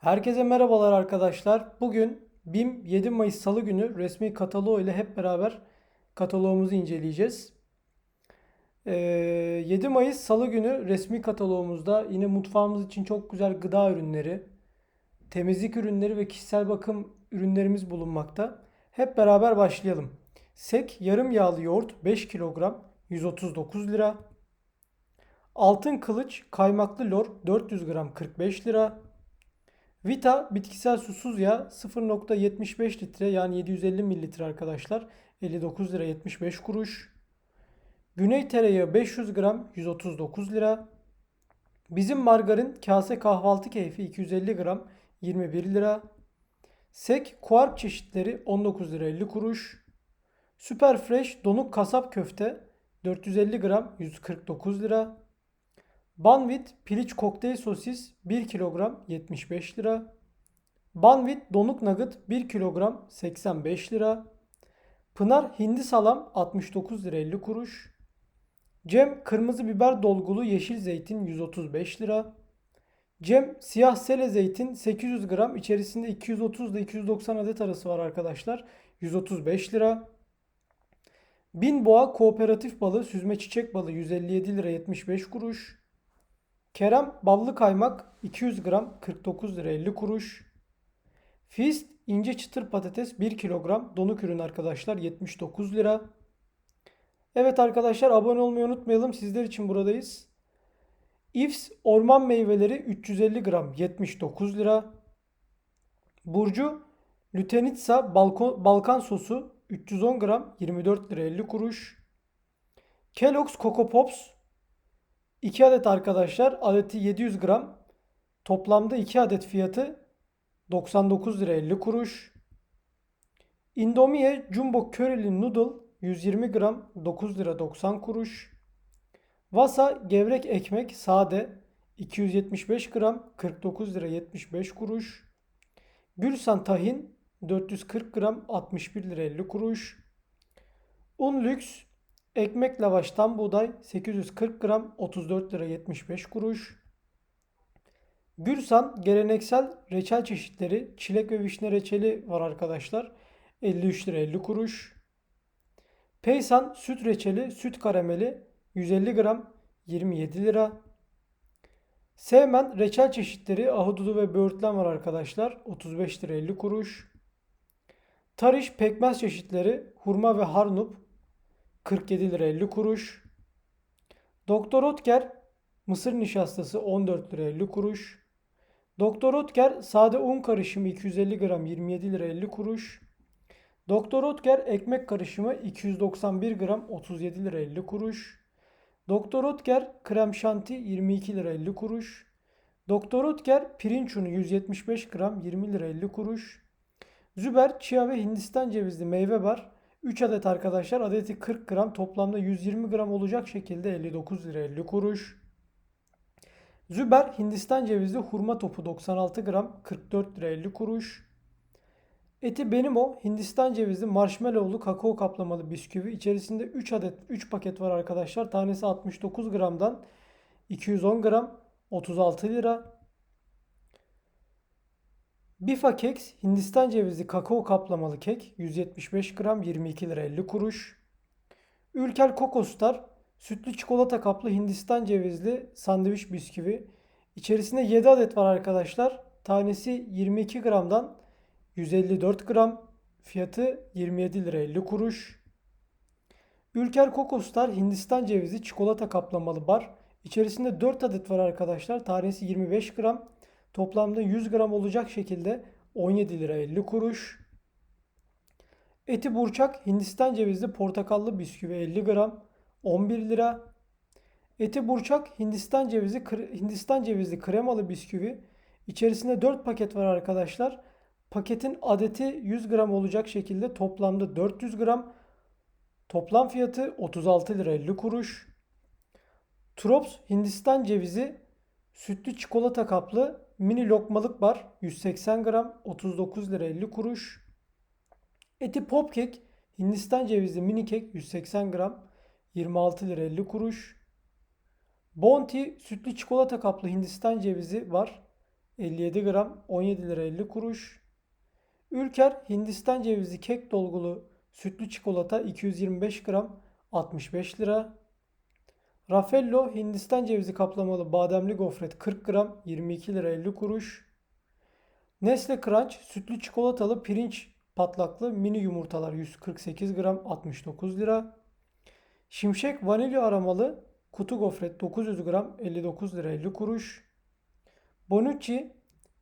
Herkese merhabalar arkadaşlar. Bugün BİM 7 Mayıs Salı günü resmi kataloğu ile hep beraber kataloğumuzu inceleyeceğiz. Ee, 7 Mayıs Salı günü resmi kataloğumuzda yine mutfağımız için çok güzel gıda ürünleri, temizlik ürünleri ve kişisel bakım ürünlerimiz bulunmakta. Hep beraber başlayalım. Sek yarım yağlı yoğurt 5 kilogram 139 lira. Altın kılıç kaymaklı lor 400 gram 45 lira. Vita bitkisel susuz yağ 0.75 litre yani 750 mililitre arkadaşlar. 59 lira 75 kuruş. Güney tereyağı 500 gram 139 lira. Bizim margarin kase kahvaltı keyfi 250 gram 21 lira. Sek kuark çeşitleri 19 lira 50 kuruş. Süper fresh donuk kasap köfte 450 gram 149 lira. Banvit piliç kokteyl sosis 1 kilogram 75 lira. Banvit donuk nugget 1 kilogram 85 lira. Pınar hindi salam 69 lira 50 kuruş. Cem kırmızı biber dolgulu yeşil zeytin 135 lira. Cem siyah sele zeytin 800 gram içerisinde 230 ile 290 adet arası var arkadaşlar. 135 lira. Bin boğa kooperatif balı süzme çiçek balı 157 lira 75 kuruş. Kerem ballı kaymak 200 gram 49 lira 50 kuruş. Fist ince çıtır patates 1 kilogram donuk ürün arkadaşlar 79 lira. Evet arkadaşlar abone olmayı unutmayalım. Sizler için buradayız. Ifs orman meyveleri 350 gram 79 lira. Burcu Lütenitsa Balkon, Balkan sosu 310 gram 24 lira 50 kuruş. Kellogg's Coco Pops 2 adet arkadaşlar adeti 700 gram. Toplamda 2 adet fiyatı 99 lira 50 kuruş. Indomie Jumbo Curry'li Noodle 120 gram 9 lira 90 kuruş. Vasa gevrek ekmek sade 275 gram 49 lira 75 kuruş. Gülsan tahin 440 gram 61 lira 50 kuruş. Un lüks ekmek lavaş tam buğday 840 gram 34 lira 75 kuruş. Gürsan geleneksel reçel çeşitleri çilek ve vişne reçeli var arkadaşlar. 53 lira 50 kuruş. Peysan süt reçeli, süt karameli 150 gram 27 lira. Sevmen reçel çeşitleri ahududu ve böğürtlen var arkadaşlar. 35 lira 50 kuruş. Tariş pekmez çeşitleri hurma ve harnup 47 lira 50 kuruş. Doktor Otker mısır nişastası 14 lira 50 kuruş. Doktor Otker sade un karışımı 250 gram 27 lira 50 kuruş. Doktor Otker ekmek karışımı 291 gram 37 lira 50 kuruş. Doktor Otker krem şanti 22 lira 50 kuruş. Doktor Otker pirinç unu 175 gram 20 lira 50 kuruş. Züber chia ve Hindistan cevizli meyve bar 3 adet arkadaşlar adeti 40 gram toplamda 120 gram olacak şekilde 59 lira 50 kuruş. Züber Hindistan cevizli hurma topu 96 gram 44 lira 50 kuruş. Eti benim o Hindistan cevizli marshmallowlu kakao kaplamalı bisküvi. İçerisinde 3 adet 3 paket var arkadaşlar. Tanesi 69 gramdan 210 gram 36 lira. Bifa Keks Hindistan cevizli kakao kaplamalı kek 175 gram 22 lira 50 kuruş. Ülker Kokostar sütlü çikolata kaplı Hindistan cevizli sandviç bisküvi. İçerisinde 7 adet var arkadaşlar. Tanesi 22 gramdan 154 gram. Fiyatı 27 lira 50 kuruş. Ülker Kokostar Hindistan cevizi çikolata kaplamalı bar. İçerisinde 4 adet var arkadaşlar. Tanesi 25 gram. Toplamda 100 gram olacak şekilde 17 lira 50 kuruş. Eti burçak Hindistan cevizli portakallı bisküvi 50 gram 11 lira. Eti burçak Hindistan cevizi Hindistan cevizli kremalı bisküvi. İçerisinde 4 paket var arkadaşlar. Paketin adeti 100 gram olacak şekilde toplamda 400 gram. Toplam fiyatı 36 lira 50 kuruş. Trops Hindistan cevizi sütlü çikolata kaplı mini lokmalık bar 180 gram 39 lira 50 kuruş. Eti pop kek Hindistan cevizli mini kek 180 gram 26 lira 50 kuruş. Bounty sütlü çikolata kaplı Hindistan cevizi var. 57 gram 17 lira 50 kuruş. Ülker Hindistan cevizi kek dolgulu sütlü çikolata 225 gram 65 lira. Raffello Hindistan cevizi kaplamalı bademli gofret 40 gram 22 lira 50 kuruş. Nestle Crunch sütlü çikolatalı pirinç patlaklı mini yumurtalar 148 gram 69 lira. Şimşek vanilya aromalı kutu gofret 900 gram 59 lira 50 kuruş. Bonucci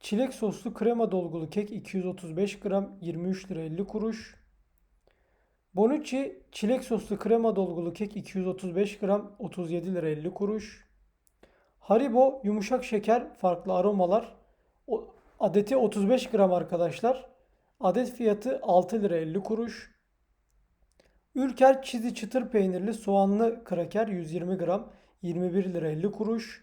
çilek soslu krema dolgulu kek 235 gram 23 lira 50 kuruş. Bonucci çilek soslu krema dolgulu kek 235 gram 37 lira 50 kuruş. Haribo yumuşak şeker farklı aromalar o- adeti 35 gram arkadaşlar. Adet fiyatı 6 lira 50 kuruş. Ülker çizi çıtır peynirli soğanlı kraker 120 gram 21 lira 50 kuruş.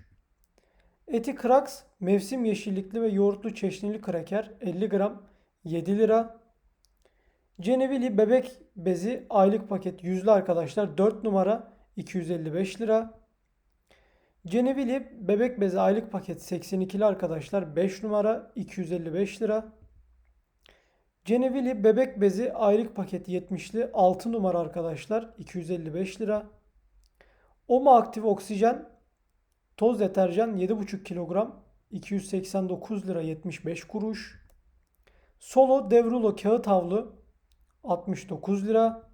Eti Kraks mevsim yeşillikli ve yoğurtlu çeşnili kraker 50 gram 7 lira. Cenevili bebek bezi aylık paket yüzlü arkadaşlar 4 numara 255 lira. Cenevili bebek bezi aylık paket 82'li arkadaşlar 5 numara 255 lira. Cenevili bebek bezi aylık paket 70'li 6 numara arkadaşlar 255 lira. Oma aktif oksijen toz deterjan 7,5 kilogram 289 lira 75 kuruş. Solo Devrulo kağıt havlu 69 lira.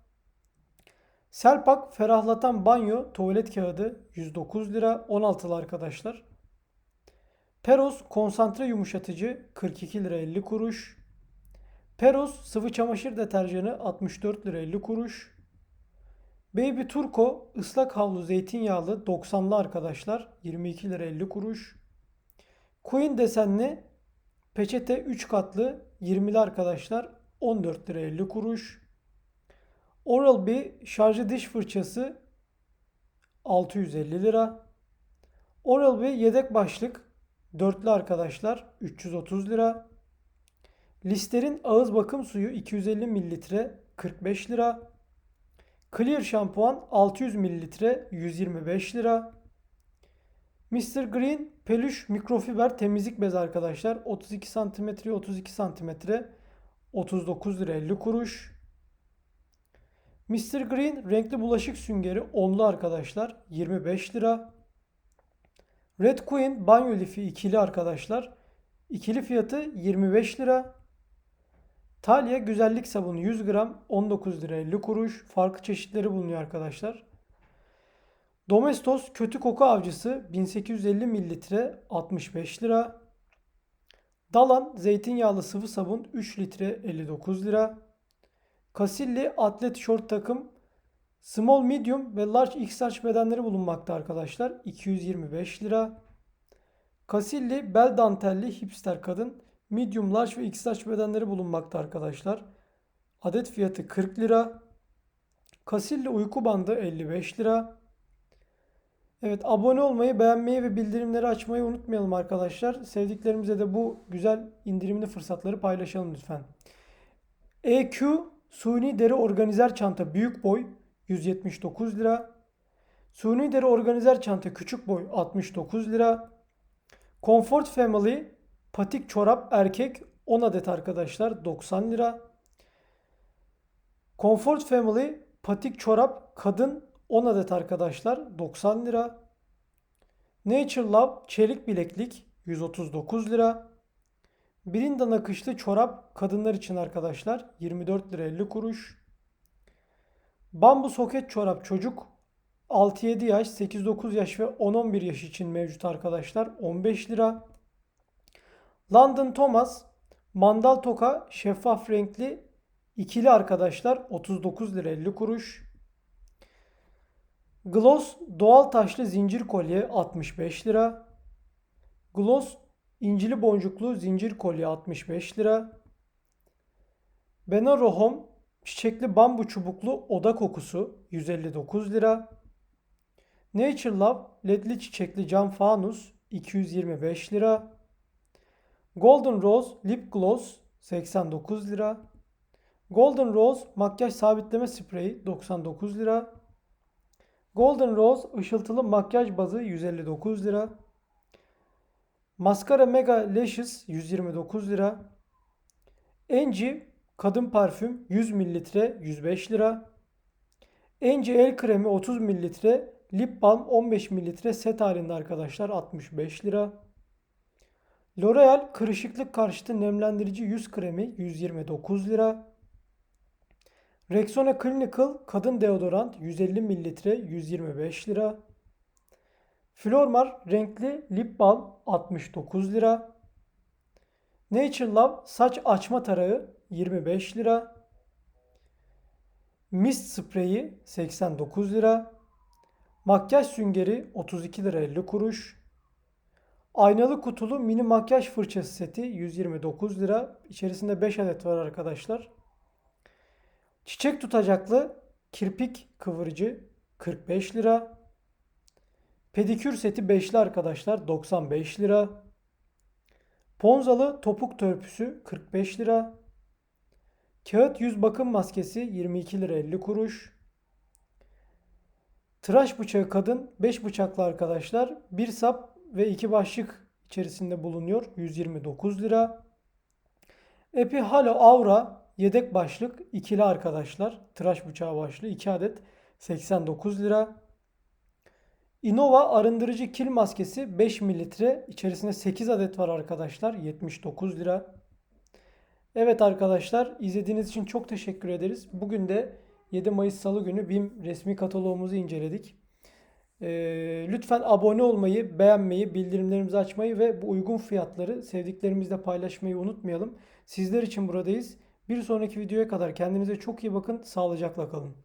Selpak ferahlatan banyo tuvalet kağıdı 109 lira 16'lı arkadaşlar. Peros konsantre yumuşatıcı 42 lira 50 kuruş. Peros sıvı çamaşır deterjanı 64 lira 50 kuruş. Baby Turco ıslak havlu zeytinyağlı 90'lı arkadaşlar 22 lira 50 kuruş. Queen desenli peçete 3 katlı 20'li arkadaşlar 14 lira 50 kuruş. Oral-B şarjı diş fırçası 650 lira. Oral-B yedek başlık dörtlü arkadaşlar 330 lira. Lister'in ağız bakım suyu 250 mililitre 45 lira. Clear şampuan 600 mililitre 125 lira. Mr. Green peluş mikrofiber temizlik bez arkadaşlar 32 santimetre 32 santimetre 39 lira 50 kuruş. Mr. Green renkli bulaşık süngeri onlu arkadaşlar 25 lira. Red Queen banyo lifi ikili arkadaşlar. İkili fiyatı 25 lira. Talia güzellik sabunu 100 gram 19 lira 50 kuruş. Farklı çeşitleri bulunuyor arkadaşlar. Domestos kötü koku avcısı 1850 mililitre 65 lira. Dalan zeytinyağlı sıvı sabun 3 litre 59 lira. Casilli atlet şort takım small medium ve large XL bedenleri bulunmakta arkadaşlar. 225 lira. Casilli bel dantelli hipster kadın medium large ve XL bedenleri bulunmakta arkadaşlar. Adet fiyatı 40 lira. Casilli uyku bandı 55 lira. Evet abone olmayı, beğenmeyi ve bildirimleri açmayı unutmayalım arkadaşlar. Sevdiklerimize de bu güzel indirimli fırsatları paylaşalım lütfen. EQ suni deri organizer çanta büyük boy 179 lira. Suni deri organizer çanta küçük boy 69 lira. Comfort Family patik çorap erkek 10 adet arkadaşlar 90 lira. Comfort Family patik çorap kadın 10 adet arkadaşlar 90 lira. Nature Love çelik bileklik 139 lira. Brinda nakışlı çorap kadınlar için arkadaşlar 24 lira 50 kuruş. Bambu soket çorap çocuk 6-7 yaş, 8-9 yaş ve 10-11 yaş için mevcut arkadaşlar 15 lira. London Thomas mandal toka şeffaf renkli ikili arkadaşlar 39 lira 50 kuruş. Gloss doğal taşlı zincir kolye 65 lira. Gloss incili boncuklu zincir kolye 65 lira. Benaro Home çiçekli bambu çubuklu oda kokusu 159 lira. Nature Love ledli çiçekli cam fanus 225 lira. Golden Rose lip gloss 89 lira. Golden Rose makyaj sabitleme spreyi 99 lira. Golden Rose ışıltılı makyaj bazı 159 lira. Mascara Mega Lashes 129 lira. Enci kadın parfüm 100 mililitre 105 lira. Enci el kremi 30 mililitre, lip balm 15 mililitre set halinde arkadaşlar 65 lira. L'Oreal kırışıklık karşıtı nemlendirici yüz kremi 129 lira. Rexona Clinical kadın deodorant 150 mililitre 125 lira. Flormar renkli lip balm 69 lira. Nature Love saç açma tarağı 25 lira. Mist spreyi 89 lira. Makyaj süngeri 32 lira 50 kuruş. Aynalı kutulu mini makyaj fırçası seti 129 lira. İçerisinde 5 adet var arkadaşlar. Çiçek tutacaklı kirpik kıvırıcı 45 lira. Pedikür seti 5'li arkadaşlar 95 lira. Ponzalı topuk törpüsü 45 lira. Kağıt yüz bakım maskesi 22 lira 50 kuruş. Tıraş bıçağı kadın 5 bıçaklı arkadaşlar. 1 sap ve 2 başlık içerisinde bulunuyor. 129 lira. Epi Halo Aura yedek başlık ikili arkadaşlar. Tıraş bıçağı başlığı 2 adet 89 lira. Innova arındırıcı kil maskesi 5 mililitre. İçerisinde 8 adet var arkadaşlar. 79 lira. Evet arkadaşlar izlediğiniz için çok teşekkür ederiz. Bugün de 7 Mayıs Salı günü BİM resmi kataloğumuzu inceledik. Ee, lütfen abone olmayı, beğenmeyi, bildirimlerimizi açmayı ve bu uygun fiyatları sevdiklerimizle paylaşmayı unutmayalım. Sizler için buradayız. Bir sonraki videoya kadar kendinize çok iyi bakın. Sağlıcakla kalın.